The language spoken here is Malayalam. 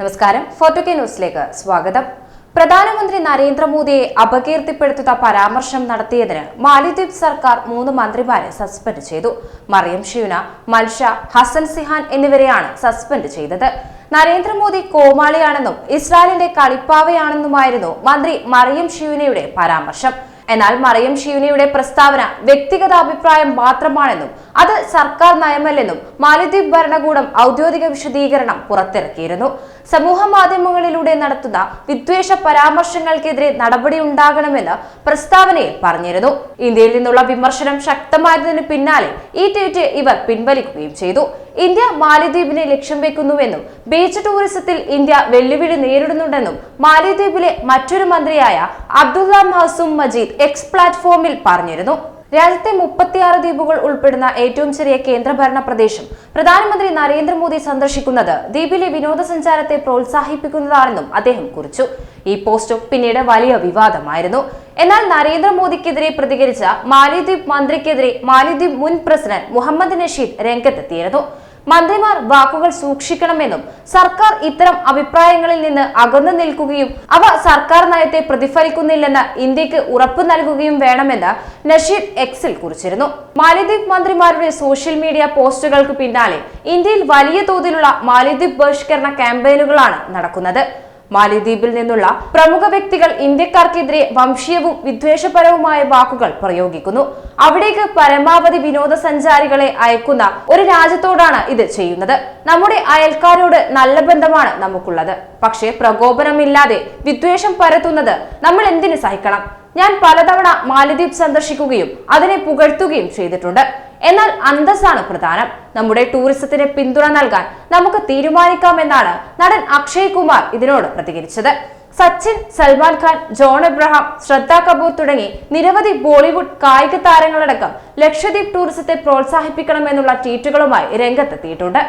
നമസ്കാരം. ഫോട്ടോ കെ ന്യൂസിലേക്ക് സ്വാഗതം. പ്രധാനമന്ത്രി നരേന്ദ്രമോദിയെ അപകീർത്തിപ്പെടുത്തുന്ന പരാമർശം നടത്തിയതിന് മാലിദ്വീപ് സർക്കാർ മൂന്ന് മന്ത്രിമാരെ സസ്പെൻഡ് ചെയ്തു. മറിയം ഷീന മൽഷ ഹസൻ സിഹാൻ എന്നിവരെയാണ് സസ്പെൻഡ് ചെയ്തത്. നരേന്ദ്രമോദി കോമാളിയാണെന്നും ഇസ്രായേലിന്റെ കളിപ്പാവയാണെന്നുമായിരുന്നു മന്ത്രി മറിയം ഷിയുനയുടെ പരാമർശം. എന്നാൽ മറിയം ഷീനിയുടെ പ്രസ്താവന വ്യക്തിഗത അഭിപ്രായം മാത്രമാണെന്നും അത് സർക്കാർ നയമല്ലെന്നും മാലിദ്വീപ് ഭരണകൂടം ഔദ്യോഗിക വിശദീകരണം പുറത്തിറക്കിയിരുന്നു. സമൂഹ മാധ്യമങ്ങളിലൂടെ നടത്തുന്ന വിദ്വേഷ പരാമർശങ്ങൾക്കെതിരെ നടപടി ഉണ്ടാകണമെന്ന് പ്രസ്താവനയിൽ പറഞ്ഞിരുന്നു. ഇന്ത്യയിൽ നിന്നുള്ള വിമർശനം ശക്തമായതിനു പിന്നാലെ ഈ ട്വീറ്റ് ഇവർ പിൻവലിക്കുകയും ചെയ്തു. ഇന്ത്യ മാലിദ്വീപിനെ ലക്ഷ്യം വെക്കുന്നുവെന്നും ബീച്ച് ടൂറിസത്തിൽ ഇന്ത്യ വെല്ലുവിളി നേരിടുന്നുണ്ടെന്നും മാലിദ്വീപിലെ മറ്റൊരു മന്ത്രിയായ അബ്ദുള്ള മഹസൂം മജീദ് എക്സ് പ്ലാറ്റ്ഫോമിൽ പറഞ്ഞിരുന്നു. രാജ്യത്തെ മുപ്പത്തിയാറ് ദ്വീപുകൾ ഉൾപ്പെടുന്ന ഏറ്റവും ചെറിയ കേന്ദ്രഭരണ പ്രദേശം പ്രധാനമന്ത്രി നരേന്ദ്രമോദി സന്ദർശിക്കുന്നത് ദ്വീപിലെ വിനോദസഞ്ചാരത്തെ പ്രോത്സാഹിപ്പിക്കുന്നതാണെന്നും അദ്ദേഹം കുറിച്ചു. ഈ പോസ്റ്റ് പിന്നീട് വലിയ വിവാദമായിരുന്നു. എന്നാൽ നരേന്ദ്രമോദിക്കെതിരെ പ്രതികരിച്ച മാലിദ്വീപ് മന്ത്രിക്കെതിരെ മാലിദ്വീപ് മുൻ പ്രസിഡന്റ് മുഹമ്മദ് നഷീദ് രംഗത്തെത്തിയിരുന്നു. മന്ത്രിമാർ വാക്കുകൾ സൂക്ഷിക്കണമെന്നും സർക്കാർ ഇത്തരം അഭിപ്രായങ്ങളിൽ നിന്ന് അകന്നു നിൽക്കുകയും അവ സർക്കാർ നയത്തെ പ്രതിഫലിക്കുന്നില്ലെന്ന് ഇന്ത്യയ്ക്ക് ഉറപ്പ് നൽകുകയും വേണമെന്ന് നഷീദ് എക്സിൽ കുറിച്ചിരുന്നു. മാലിദ്വീപ് മന്ത്രിമാരുടെ സോഷ്യൽ മീഡിയ പോസ്റ്റുകൾക്ക് പിന്നാലെ ഇന്ത്യയിൽ വലിയ തോതിലുള്ള മാലിദ്വീപ് ബഹിഷ്കരണ ക്യാമ്പയിനുകളാണ് നടക്കുന്നത്. മാലിദ്വീപിൽ നിന്നുള്ള പ്രമുഖ വ്യക്തികൾ ഇന്ത്യക്കാർക്കെതിരെ വംശീയവും വിദ്വേഷപരവുമായ വാക്കുകൾ പ്രയോഗിക്കുന്നു. അവിടേക്ക് പരമാവധി വിനോദസഞ്ചാരികളെ അയക്കുന്ന ഒരു രാജ്യത്തോടാണ് ഇത് ചെയ്യുന്നത്. നമ്മുടെ അയൽക്കാരോട് നല്ല ബന്ധമാണ് നമുക്കുള്ളത്. പക്ഷേ പ്രകോപനമില്ലാതെ വിദ്വേഷം പരത്തുന്നത് നമ്മൾ എന്തിനു സഹിക്കണം? ഞാൻ പലതവണ മാലദ്വീപ് സന്ദർശിക്കുകയും അതിനെ പുകഴ്ത്തുകയും ചെയ്തിട്ടുണ്ട്. എന്നാൽ അന്തസ്സാണ് പ്രധാനം. നമ്മുടെ ടൂറിസത്തിന് പിന്തുണ നൽകാൻ നമുക്ക് തീരുമാനിക്കാമെന്നാണ് നടൻ അക്ഷയ് കുമാർ ഇതിനോട് പ്രതികരിച്ചത്. സച്ചിൻ സൽമാൻ ഖാൻ ജോൺ എബ്രഹാം ശ്രദ്ധാ കപൂർ തുടങ്ങി നിരവധി ബോളിവുഡ് കായിക താരങ്ങളടക്കം ലക്ഷദ്വീപ് ടൂറിസത്തെ പ്രോത്സാഹിപ്പിക്കണമെന്നുള്ള ട്വീറ്റുകളുമായി രംഗത്തെത്തിയിട്ടുണ്ട്.